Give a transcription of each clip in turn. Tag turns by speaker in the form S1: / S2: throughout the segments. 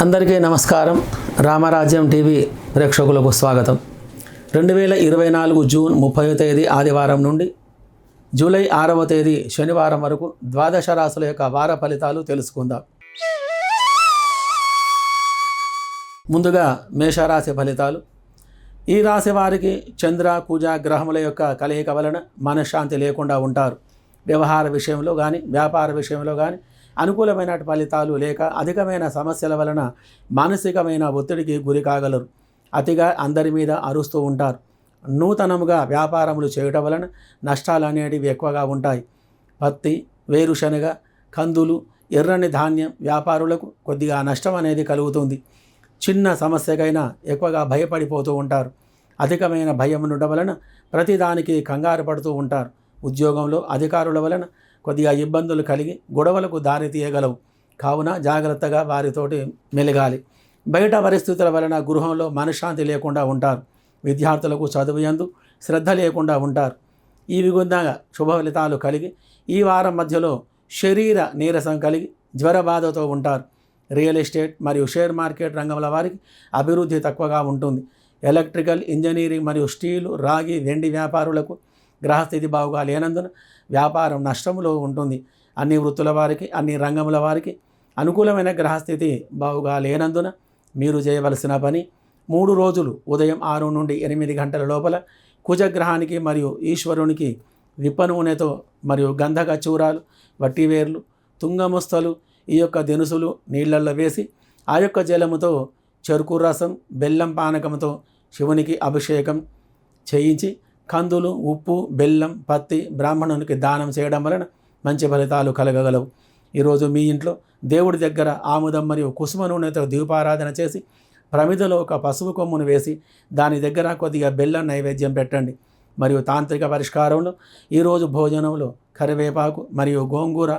S1: అందరికీ నమస్కారం. రామరాజ్యం టీవీ ప్రేక్షకులకు స్వాగతం. రెండు వేల ఇరవై నాలుగు జూన్ ముప్పై తేదీ ఆదివారం నుండి జూలై ఆరవ తేదీ శనివారం వరకు ద్వాదశ రాశుల యొక్క వార ఫలితాలు తెలుసుకుందాం. ముందుగా మేషరాశి ఫలితాలు. ఈ రాశి వారికి చంద్ర పూజ గ్రహముల యొక్క కలయిక వలన మనశ్శాంతి లేకుండా ఉంటారు. వ్యవహార విషయంలో కానీ వ్యాపార విషయంలో కానీ అనుకూలమైన ఫలితాలు లేక అధికమైన సమస్యల వలన మానసికమైన ఒత్తిడికి గురి కాగలరు. అతిగా అందరి మీద అరుస్తూ ఉంటారు. నూతనముగా వ్యాపారములు చేయటం వలన నష్టాలు అనేటివి ఎక్కువగా ఉంటాయి. పత్తి వేరుశనగ కందులు ఎర్రని ధాన్యం వ్యాపారులకు కొద్దిగా నష్టం అనేది కలుగుతుంది. చిన్న సమస్యకైనా ఎక్కువగా భయపడిపోతూ ఉంటారు. అధికమైన భయం ఉండడం వలన ప్రతిదానికి కంగారు పడుతూ ఉంటారు. ఉద్యోగంలో అధికారుల వలన కొద్దిగా ఇబ్బందులు కలిగి గొడవలకు దారి తీయగలవు. కావున జాగ్రత్తగా వారితోటి మెలగాలి. బయట పరిస్థితుల వలన గృహంలో మనశ్శాంతి లేకుండా ఉంటారు. విద్యార్థులకు చదువు ఎందు శ్రద్ధ లేకుండా ఉంటారు. ఈ విగుందంగా శుభ ఫలితాలు కలిగి ఈ వారం మధ్యలో శరీర నీరసం కలిగి జ్వర బాధతో ఉంటారు. రియల్ ఎస్టేట్ మరియు షేర్ మార్కెట్ రంగంల వారికి అభివృద్ధి తక్కువగా ఉంటుంది. ఎలక్ట్రికల్ ఇంజనీరింగ్ మరియు స్టీలు రాగి వెండి వ్యాపారులకు గ్రహస్థితి బాగుగా లేనందున వ్యాపారం నష్టంలో ఉంటుంది. అన్ని వృత్తుల వారికి అన్ని రంగముల వారికి అనుకూలమైన గ్రహస్థితి బాగుగా లేనందున మీరు చేయవలసిన పని మూడు రోజులు ఉదయం ఆరు నుండి ఎనిమిది గంటల లోపల కుజగ్రహానికి మరియు ఈశ్వరునికి విప్ప నూనెతో మరియు గంధక చూరాలు వట్టివేర్లు తుంగముస్తలు ఈ యొక్క దినుసులు నీళ్ళల్లో వేసి ఆ యొక్క జలముతో చెరుకు రసం బెల్లం పానకంతో శివునికి అభిషేకం చేయించి కందులు ఉప్పు బెల్లం పత్తి బ్రాహ్మణునికి దానం చేయడం వలన మంచి ఫలితాలు కలగగలవు. ఈరోజు మీ ఇంట్లో దేవుడి దగ్గర ఆముదం మరియు కుసుమ నూనెతో దీపారాధన చేసి ప్రమిదలో ఒక పసుపు కొమ్మును వేసి దాని దగ్గర కొద్దిగా బెల్లం నైవేద్యం పెట్టండి. మరియు తాంత్రిక పరిష్కారంలో ఈరోజు భోజనంలో కరివేపాకు మరియు గోంగూర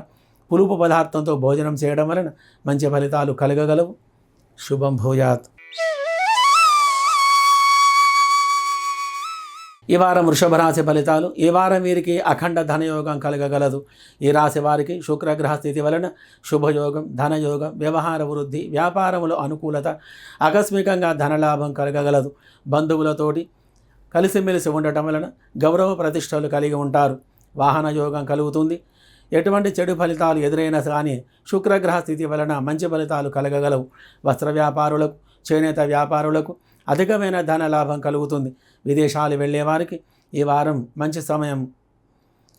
S1: పులుపు పదార్థంతో భోజనం చేయడం వలన మంచి ఫలితాలు కలగగలవు. శుభం భూయాత్. ఈ వారం వృషభ రాశి ఫలితాలు ఈ వారం వీరికి అఖండ ధనయోగం కలగగలదు. ఈ రాశి వారికి శుక్రగ్రహ స్థితి వలన శుభయోగం ధనయోగం వ్యవహార వృద్ధి వ్యాపారములో అనుకూలత ఆకస్మికంగా ధనలాభం కలగగలదు. బంధువులతోటి కలిసిమెలిసి ఉండటం వలన గౌరవ ప్రతిష్టలు కలిగి ఉంటారు. వాహన యోగం కలుగుతుంది. ఎటువంటి చెడు ఫలితాలు ఎదురైనా కానీ శుక్రగ్రహ స్థితి వలన మంచి ఫలితాలు కలగగలవు. వస్త్ర వ్యాపారులకు చేనేత వ్యాపారులకు అధికమైన ధన లాభం కలుగుతుంది. విదేశాలు వెళ్ళేవారికి ఈ వారం మంచి సమయం.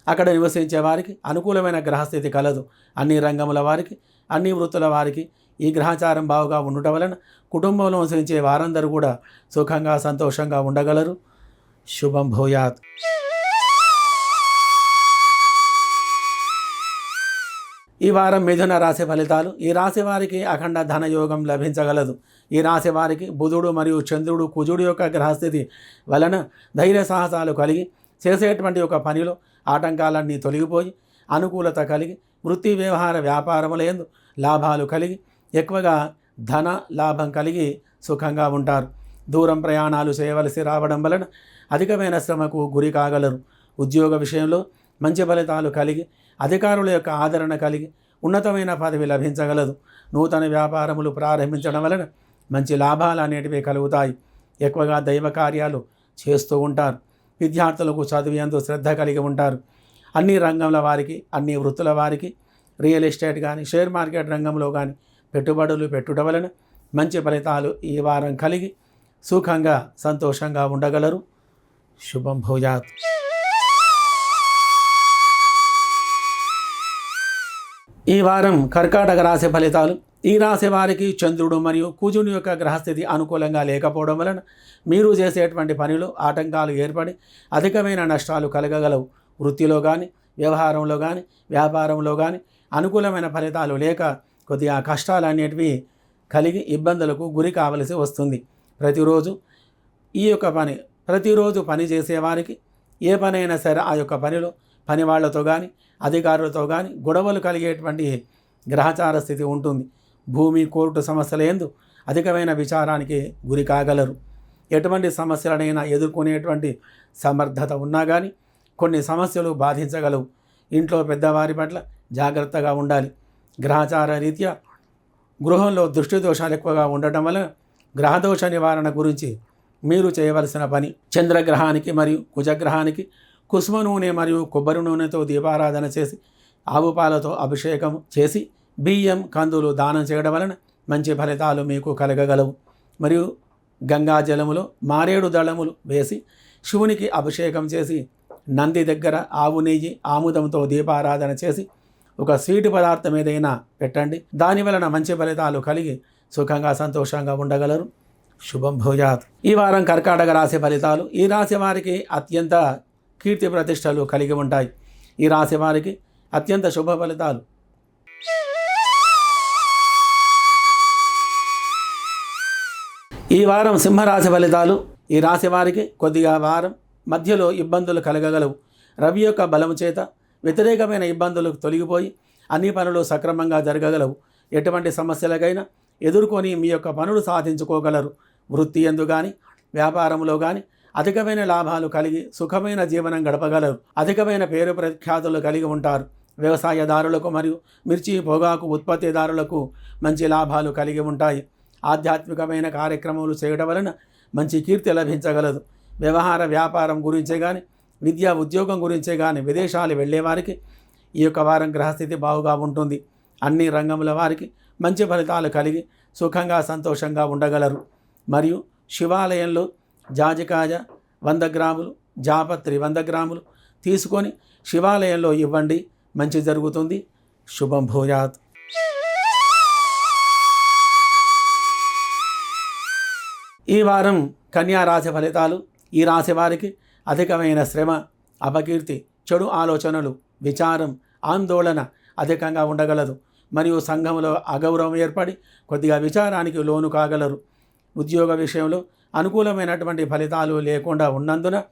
S1: అక్కడ నివసించే వారికి అనుకూలమైన గ్రహస్థితి కలదు. అన్ని రంగముల వారికి అన్ని వృత్తుల వారికి ఈ గ్రహచారం బాగుగా ఉండటం వలన కుటుంబంలో నివసించే వారందరూ కూడా సుఖంగా సంతోషంగా ఉండగలరు. శుభం భూయాత్. ఈ వారం మిథున రాశి ఫలితాలు. ఈ రాశి వారికి అఖండ ధనయోగం లభించగలదు. ఈ రాశి వారికి బుధుడు మరియు చంద్రుడు కుజుడు యొక్క గ్రహస్థితి వలన ధైర్య సాహసాలు కలిగి చేసేటువంటి ఒక పనిలో ఆటంకాలన్నీ తొలగిపోయి అనుకూలత కలిగి వృత్తి వ్యవహార వ్యాపారములందు లాభాలు కలిగి ఎక్కువగా ధన లాభం కలిగి సుఖంగా ఉంటారు. దూరం ప్రయాణాలు చేయవలసి రావడం వలన అధికమైన శ్రమకు గురి కాగలరు. ఉద్యోగ విషయంలో మంచి ఫలితాలు కలిగి అధికారుల యొక్క ఆదరణ కలిగి ఉన్నతమైన పదవి లభించగలదు. నూతన వ్యాపారములు ప్రారంభించడం వలన మంచి లాభాలు అనేటివి కలుగుతాయి. ఎక్కువగా దైవ కార్యాలు చేస్తూ ఉంటారు. విద్యార్థులకు చదువు శ్రద్ధ కలిగి ఉంటారు. అన్ని రంగంల వారికి అన్ని వృత్తుల వారికి రియల్ ఎస్టేట్ కానీ షేర్ మార్కెట్ రంగంలో కానీ పెట్టుబడులు పెట్టుట వలన మంచి ఫలితాలు ఈ వారం కలిగి సుఖంగా సంతోషంగా ఉండగలరు. శుభం భూయాత్. ఈ వారం కర్కాటక రాశి ఫలితాలు. ఈ రాశి వారికి చంద్రుడు మరియు కుజుని యొక్క గ్రహస్థితి అనుకూలంగా లేకపోవడం వలన మీరు చేసేటువంటి పనిలో ఆటంకాలు ఏర్పడి అధికమైన నష్టాలు కలగగలవు. వృత్తిలో కానీ వ్యవహారంలో కానీ వ్యాపారంలో కానీ అనుకూలమైన ఫలితాలు లేక కొద్దిగా కష్టాలు అనేటివి కలిగి ఇబ్బందులకు గురి కావలసి వస్తుంది. ప్రతిరోజు ఈ యొక్క పని ప్రతిరోజు పని చేసేవారికి ఏ పనైనా సరే ఆ యొక్క పనిలో పని వాళ్ళతో కానీ అధికారులతో కానీ గొడవలు కలిగేటువంటి గ్రహచార స్థితి ఉంటుంది. భూమి కోర్టు సమస్యల ఎందు అధికమైన విచారానికి గురి కాగలరు. ఎటువంటి సమస్యలనైనా ఎదుర్కొనేటువంటి సమర్థత ఉన్నా కానీ కొన్ని సమస్యలు బాధించగలవు. ఇంట్లో పెద్దవారి పట్ల జాగ్రత్తగా ఉండాలి. గ్రహచార రీత్యా గృహంలో దృష్టి దోషాలు ఎక్కువగా ఉండటం వల్ల గ్రహదోష నివారణ గురించి మీరు చేయవలసిన పని చంద్రగ్రహానికి మరియు కుజగ్రహానికి కుసుమ నూనె మరియు కొబ్బరి నూనెతో దీపారాధన చేసి ఆవు పాలతో అభిషేకం చేసి బియ్యం కందులు దానం చేయడం వలన మంచి ఫలితాలు మీకు కలగగలవు. మరియు గంగా జలములో మారేడు దళములు వేసి శివునికి అభిషేకం చేసి నంది దగ్గర ఆవు నెయ్యి ఆముదంతో దీపారాధన చేసి ఒక స్వీటు పదార్థం ఏదైనా పెట్టండి. దాని వలన మంచి ఫలితాలు కలిగి సుఖంగా సంతోషంగా ఉండగలరు. శుభం భూజాత్ ఈ వారం కర్కాటక రాశి ఫలితాలు. ఈ రాశి వారికి అత్యంత కీర్తి ప్రతిష్టలు కలిగి ఉంటాయి. ఈ రాశి వారికి అత్యంత శుభ ఫలితాలు. ఈ వారం సింహరాశి ఫలితాలు. ఈ రాశి వారికి కొద్దిగా వారం మధ్యలో ఇబ్బందులు కలగగలవు. రవి యొక్క బలము చేత వ్యతిరేకమైన ఇబ్బందులు తొలగిపోయి అన్ని పనులు సక్రమంగా జరగగలవు. ఎటువంటి సమస్యలకైనా ఎదుర్కొని మీ యొక్క పనులు సాధించుకోగలరు. వృత్తి ఎందు కానీ వ్యాపారంలో కానీ అధికమైన లాభాలు కలిగి సుఖమైన జీవనం గడపగలరు. అధికమైన పేరు ప్రఖ్యాతులు కలిగి ఉంటారు. వ్యవసాయదారులకు మరియు మిర్చి పొగాకు ఉత్పత్తిదారులకు మంచి లాభాలు కలిగి ఉంటాయి. ఆధ్యాత్మికమైన కార్యక్రమాలు చేయడం వలన మంచి కీర్తి లభించగలదు. వ్యవహార వ్యాపారం గురించే కానీ విద్యా ఉద్యోగం గురించే కానీ విదేశాలు వెళ్ళేవారికి ఈ యొక్క వారం గ్రహస్థితి బాగుగా ఉంటుంది. అన్ని రంగముల వారికి మంచి ఫలితాలు కలిగి సుఖంగా సంతోషంగా ఉండగలరు. మరియు శివాలయంలో జాజికాయ వంద గ్రాములు జాపత్రి వంద గ్రాములు తీసుకొని శివాలయంలో ఇవ్వండి. మంచి జరుగుతుంది. శుభం భూయాత్. ఈ వారం కన్యా రాశి ఫలితాలు ఈ రాశి వారికి అధికమైన శ్రమ అపకీర్తి చెడు ఆలోచనలు విచారం ఆందోళన అధికంగా ఉండగలదు. మరియు సంఘంలో అగౌరవం ఏర్పడి కొద్దిగా విచారానికి లోను కాగలరు. ఉద్యోగ విషయంలో అనుకూలమైనటువంటి ఫలితాలు లేకుండా ఉన్నందున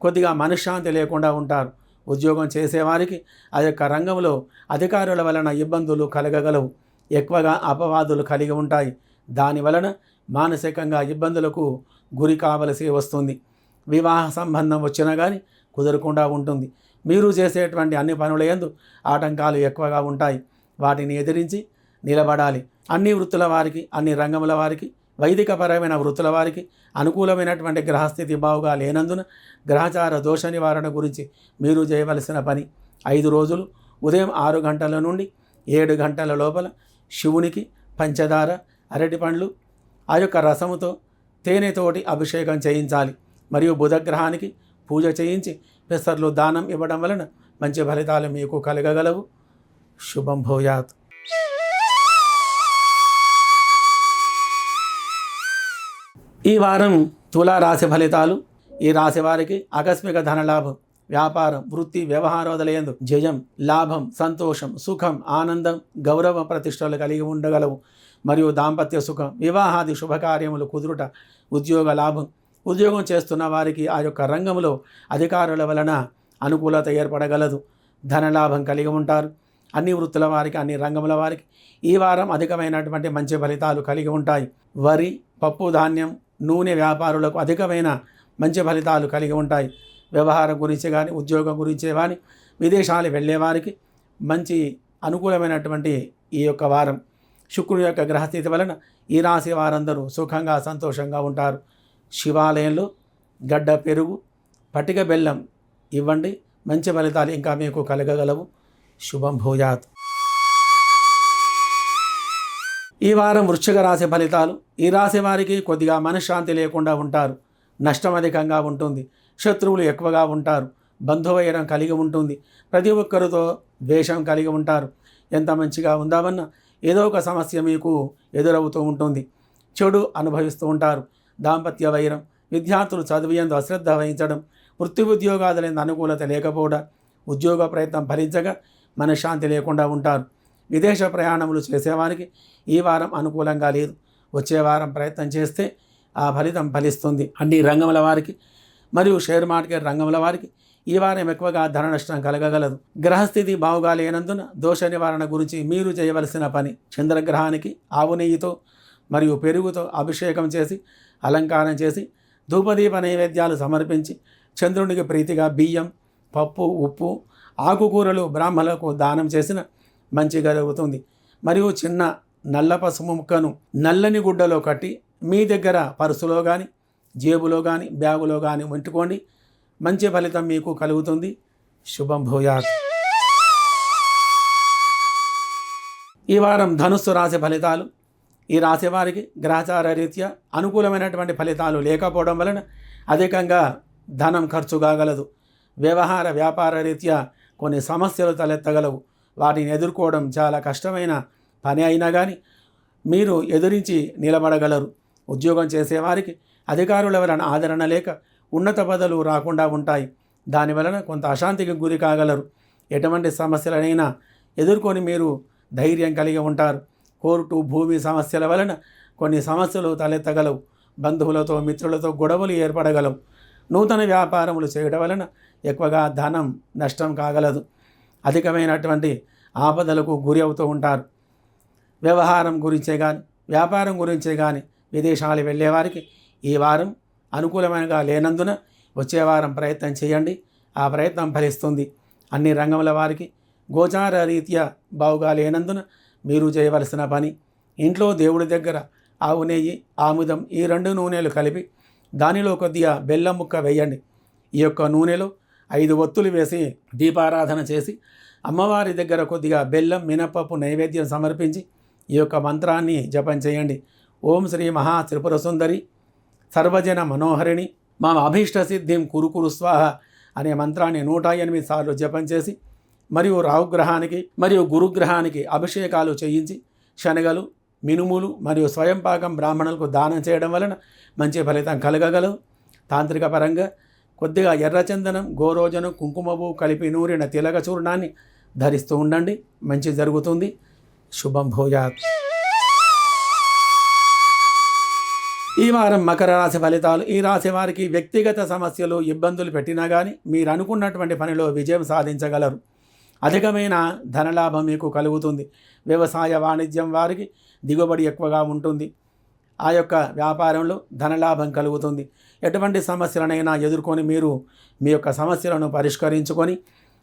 S1: కొద్దిగా మనశ్శాంతి లేకుండా ఉంటారు. ఉద్యోగం చేసేవారికి ఆ యొక్క రంగంలో అధికారుల వలన ఇబ్బందులు కలగగలవు. ఎక్కువగా అపవాదులు కలిగి ఉంటాయి. దాని వలన మానసికంగా ఇబ్బందులకు గురి కావలసి వస్తుంది. వివాహ సంబంధం వచ్చినా కానీ కుదరకుండా ఉంటుంది. మీరు చేసేటువంటి అన్ని పనుల ఎందు ఆటంకాలు ఎక్కువగా ఉంటాయి. వాటిని ఎదిరించి నిలబడాలి. అన్ని వృత్తుల వారికి అన్ని రంగముల వారికి వైదికపరమైన వృత్తుల వారికి అనుకూలమైనటువంటి గ్రహస్థితి బావుగా లేనందున గ్రహచార దోష నివారణ గురించి మీరు చేయవలసిన పని ఐదు రోజులు ఉదయం ఆరు గంటల నుండి ఏడు గంటల లోపల శివునికి పంచదార అరటి పండ్లు ఆ యొక్క రసముతో తేనెతోటి అభిషేకం చేయించాలి. మరియు బుధగ్రహానికి పూజ చేయించి పెసర్లు దానం ఇవ్వడం వలన మంచి ఫలితాలు మీకు కలగగలవు. శుభం భూయాత్. ఈ వారం తులా రాశి ఫలితాలు. ఈ రాశి వారికి ఆకస్మిక ధనలాభం వ్యాపారం వృత్తి వ్యవహారోదలయందు జయం లాభం సంతోషం సుఖం ఆనందం గౌరవ ప్రతిష్టలు కలిగి ఉండగలవు. మరియు దాంపత్య సుఖం వివాహాది శుభకార్యములు కుదురుట ఉద్యోగ లాభం. ఉద్యోగం చేస్తున్న వారికి ఆ యొక్క రంగంలో అధికారుల వలన అనుకూలత ఏర్పడగలదు. ధనలాభం కలిగి ఉంటారు. అన్ని వృత్తుల వారికి అన్ని రంగముల వారికి ఈ వారం అధికమైనటువంటి మంచి ఫలితాలు కలిగి ఉంటాయి. వరి పప్పు ధాన్యం నూనె వ్యాపారులకు అధికమైన మంచి ఫలితాలు కలిగి ఉంటాయి. వ్యవహారం గురించి కానీ ఉద్యోగం గురించి కానీ విదేశాలు వెళ్ళేవారికి మంచి అనుకూలమైనటువంటి ఈ యొక్క వారం. శుక్రుడి యొక్క గ్రహస్థితి వలన ఈ రాశి వారందరూ సుఖంగా సంతోషంగా ఉంటారు. శివాలయంలో గడ్డ పెరుగు పటిక బెల్లం ఇవ్వండి. మంచి ఫలితాలు ఇంకా మీకు కలగగలవు. శుభం భూయాత్. ఈ వారం వృశ్చిక రాశి ఫలితాలు ఈ రాశి వారికి కొద్దిగా మనశ్శాంతి లేకుండా ఉంటారు. నష్టం అధికంగా ఉంటుంది. శత్రువులు ఎక్కువగా ఉంటారు. బంధువైరం కలిగి ఉంటుంది. ప్రతి ఒక్కరితో ద్వేషం కలిగి ఉంటారు. ఎంత మంచిగా ఉందామన్నా ఏదో ఒక సమస్య మీకు ఎదురవుతూ ఉంటుంది. చెడు అనుభవిస్తూ ఉంటారు. దాంపత్య వైరం విద్యార్థులు చదివేందు అశ్రద్ధ వహించడం వృత్తి ఉద్యోగాదులందు అనుకూలత లేకపోవడం ఉద్యోగ ప్రయత్నం ఫలించగా మనశ్శాంతి లేకుండా ఉంటారు. విదేశ ప్రయాణములు చేసేవారికి ఈ వారం అనుకూలంగా లేదు. వచ్చే వారం ప్రయత్నం చేస్తే ఆ ఫలితం ఫలిస్తుంది. అన్ని రంగముల వారికి మరియు షేర్ మార్కెట్ రంగముల వారికి ఈ వారం ఎక్కువగా ధన నష్టం కలగగలదు. గ్రహస్థితి బావుగా లేనందున దోష నివారణ గురించి మీరు చేయవలసిన పని చంద్రగ్రహానికి ఆవు నెయ్యితో మరియు పెరుగుతో అభిషేకం చేసి అలంకారం చేసి ధూపదీప నైవేద్యాలు సమర్పించి చంద్రునికి ప్రీతిగా బియ్యం పప్పు ఉప్పు ఆకుకూరలు బ్రాహ్మణులకు దానం చేసిన మంచి జరుగుతుంది. మరియు చిన్న నల్ల పసుపు ముక్కను నల్లని గుడ్డలో కట్టి మీ దగ్గర పర్సులో కానీ జేబులో కానీ బ్యాగులో కానీ ఉంచుకోండి. మంచి ఫలితం మీకు కలుగుతుంది. శుభం భూయాత్. ఈ వారం ధనుస్సు రాశి ఫలితాలు. ఈ రాశి వారికి గ్రహచార రీత్యా అనుకూలమైనటువంటి ఫలితాలు లేకపోవడం వలన అధికంగా ధనం ఖర్చు కాగలదు. వ్యవహార వ్యాపార రీత్యా కొన్ని సమస్యలు తలెత్తగలవు. వాటిని ఎదుర్కోవడం చాలా కష్టమైన పని అయినా కానీ మీరు ఎదురించి నిలబడగలరు. ఉద్యోగం చేసేవారికి అధికారుల వలన ఆదరణ లేక ఉన్నత పదవులు రాకుండా ఉంటాయి. దాని వలన కొంత అశాంతికి గురి కాగలరు. ఎటువంటి సమస్యలనైనా ఎదుర్కొని మీరు ధైర్యం కలిగి ఉంటారు. కోర్టు భూమి సమస్యల వలన కొన్ని సమస్యలు తలెత్తగలవు. బంధువులతో మిత్రులతో గొడవలు ఏర్పడగలవు. నూతన వ్యాపారములు చేయడం వలన ఎక్కువగా ధనం నష్టం కాగలదు. అధికమైనటువంటి ఆపదలకు గురి అవుతూ ఉంటారు. వ్యవహారం గురించే కానీ వ్యాపారం గురించే కానీ విదేశాలు వెళ్ళేవారికి ఈ వారం అనుకూలమైనగా లేనందున వచ్చే వారం ప్రయత్నం చేయండి. ఆ ప్రయత్నం ఫలిస్తుంది. అన్ని రంగముల వారికి గోచార రీత్యా బావుగా లేనందున మీరు చేయవలసిన పని. ఇంట్లో దేవుడి దగ్గర ఆవు నెయ్యి ఆముదం ఈ రెండు నూనెలు కలిపి దానిలో కొద్దిగా బెల్లం ముక్క వేయండి. ఈ యొక్క నూనెలో ఐదు ఒత్తులు వేసి దీపారాధన చేసి అమ్మవారి దగ్గర కొద్దిగా బెల్లం మినపప్పు నైవేద్యం సమర్పించి ఈ యొక్క మంత్రాన్ని జపం చేయండి. ఓం శ్రీ మహా త్రిపుర సుందరి సర్వజన మనోహరిణి మా అభీష్ట సిద్ధిం కురుకురు స్వాహ అనే మంత్రాన్ని నూట ఎనిమిది సార్లు జపం చేసి మరియు రాహుగ్రహానికి మరియు గురుగ్రహానికి అభిషేకాలు చేయించి శనగలు మినుములు మరియు స్వయంపాకం బ్రాహ్మణులకు దానం చేయడం వలన మంచి ఫలితం కలగగలవు తాంత్రిక పరంగా కొద్దిగా ఎర్రచందనం గోరోజనం కుంకుమపు కలిపి నూరిన తిలక చూర్ణాన్ని ధరిస్తూ ఉండండి. మంచి జరుగుతుంది. శుభం భూయాత్. ఈ వారం మకర రాశి ఫలితాలు. ఈ రాశి వారికి వ్యక్తిగత సమస్యలు ఇబ్బందులు పెట్టినా కానీ మీరు అనుకున్నటువంటి పనిలో విజయం సాధించగలరు. అధికమైన ధనలాభం మీకు కలుగుతుంది. వ్యవసాయ వాణిజ్యం వారికి దిగుబడి ఎక్కువగా ఉంటుంది. ఆ యొక్క వ్యాపారంలో ధనలాభం కలుగుతుంది. ఎటువంటి సమస్యలనైనా ఎదుర్కొని మీరు మీ యొక్క సమస్యలను పరిష్కరించుకొని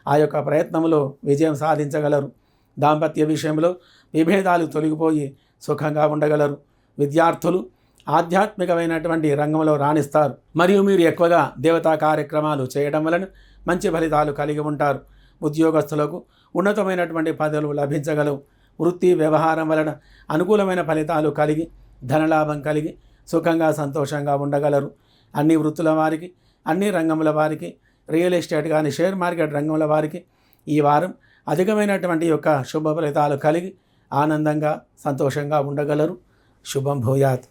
S1: ఆ యొక్క ప్రయత్నంలో విజయం సాధించగలరు. దాంపత్య విషయంలో విభేదాలు తొలగిపోయి సుఖంగా ఉండగలరు. విద్యార్థులు ఆధ్యాత్మికమైనటువంటి రంగంలో రాణిస్తారు. మరియు మీరు ఎక్కువగా దేవతా కార్యక్రమాలు చేయడం వలన మంచి ఫలితాలు కలిగి ఉంటారు. ఉద్యోగస్తులకు ఉన్నతమైనటువంటి పదవులు లభించగలవు. వృత్తి వ్యవహారం వలన అనుకూలమైన ఫలితాలు కలిగి ధనలాభం కలిగి సుఖంగా సంతోషంగా ఉండగలరు. అన్ని వృత్తుల వారికి అన్ని రంగముల వారికి రియల్ ఎస్టేట్ కానీ షేర్ మార్కెట్ రంగముల వారికి ఈ వారం అధికమైనటువంటి యొక్క శుభ ఫలితాలు కలిగి ఆనందంగా సంతోషంగా ఉండగలరు. శుభం భూయాత్.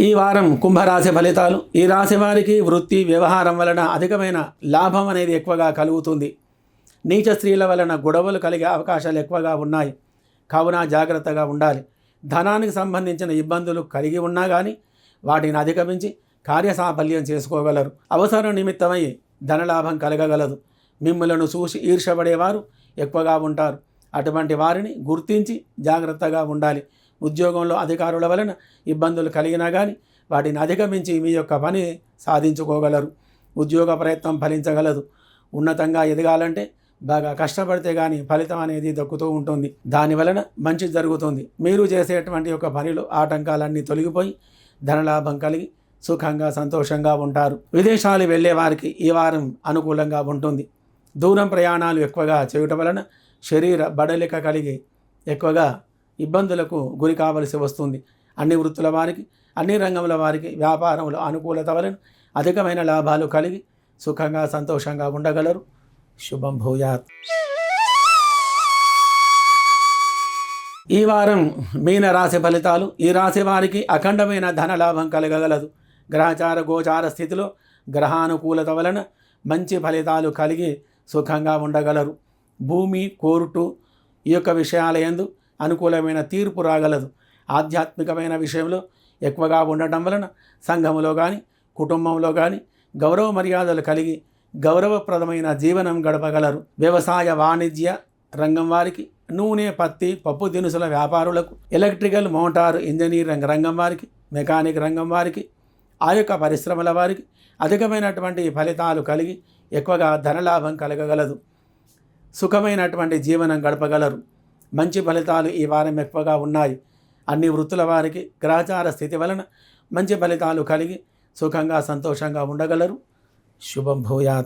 S1: ఈ వారం కుంభరాశి ఫలితాలు. ఈ రాశి వారికి వృత్తి వ్యవహారం వలన అధికమైన లాభం అనేది ఎక్కువగా కలుగుతుంది. నీచ స్త్రీల వలన గొడవలు కలిగే అవకాశాలు ఎక్కువగా ఉన్నాయి. కావున జాగ్రత్తగా ఉండాలి. ధనానికి సంబంధించిన ఇబ్బందులు కలిగి ఉన్నా కానీ వాటిని అధిగమించి కార్యసాఫల్యం చేసుకోగలరు. అవసరం నిమిత్తమై ధనలాభం కలగగలదు. మిమ్మలను చూసి ఈర్షపడేవారు ఎక్కువగా ఉంటారు. అటువంటి వారిని గుర్తించి జాగ్రత్తగా ఉండాలి. ఉద్యోగంలో అధికారుల వలన ఇబ్బందులు కలిగినా కానీ వాటిని అధిగమించి మీ యొక్క పని సాధించుకోగలరు. ఉద్యోగ ప్రయత్నం ఫలించగలదు. ఉన్నతంగా ఎదగాలంటే బాగా కష్టపడితే కానీ ఫలితం అనేది దక్కుతూ ఉంటుంది. దాని వలన మంచి జరుగుతుంది. మీరు చేసేటువంటి ఒక పనిలో ఆటంకాలన్నీ తొలగిపోయి ధనలాభం కలిగి సుఖంగా సంతోషంగా ఉంటారు. విదేశాలు వెళ్ళే వారికి ఈ వారం అనుకూలంగా ఉంటుంది. దూరం ప్రయాణాలు ఎక్కువగా చేయటం వలన శరీర బడలిక కలిగి ఎక్కువగా ఇబ్బందులకు గురి కావలసి వస్తుంది. అన్ని వృత్తుల వారికి అన్ని రంగముల వారికి వ్యాపారంలో అనుకూలత వలన అధికమైన లాభాలు కలిగి సుఖంగా సంతోషంగా ఉండగలరు. శుభం భూయాత్. ఈ వారం మీన రాశి ఫలితాలు ఈ రాశి వారికి అఖండమైన ధన లాభం కలగగలదు. గ్రహచార గోచార స్థితిలో గ్రహానుకూలత వలన మంచి ఫలితాలు కలిగి సుఖంగా ఉండగలరు. భూమి కోర్టు ఈ యొక్క విషయాలయందు అనుకూలమైన తీర్పు రాగలదు. ఆధ్యాత్మికమైన విషయంలో ఎక్కువగా ఉండటం వలన సంఘములో కానీ కుటుంబంలో కానీ గౌరవ మర్యాదలు కలిగి గౌరవప్రదమైన జీవనం గడపగలరు. వ్యవసాయ వాణిజ్య రంగం వారికి నూనె పత్తి పప్పు దినుసుల వ్యాపారులకు ఎలక్ట్రికల్ మోటారు ఇంజనీరింగ్ రంగం వారికి మెకానిక్ రంగం వారికి ఆ యొక్క పరిశ్రమల వారికి అధికమైనటువంటి ఫలితాలు కలిగి ఎక్కువగా ధనలాభం కలగగలదు. సుఖమైనటువంటి జీవనం గడపగలరు. మంచి ఫలితాలు ఈ వారం ఎక్కువగా ఉన్నాయి. అన్ని వృత్తుల వారికి గ్రహచార స్థితి వలన మంచి ఫలితాలు కలిగి సుఖంగా సంతోషంగా ఉండగలరు. శుభం భూయాత్.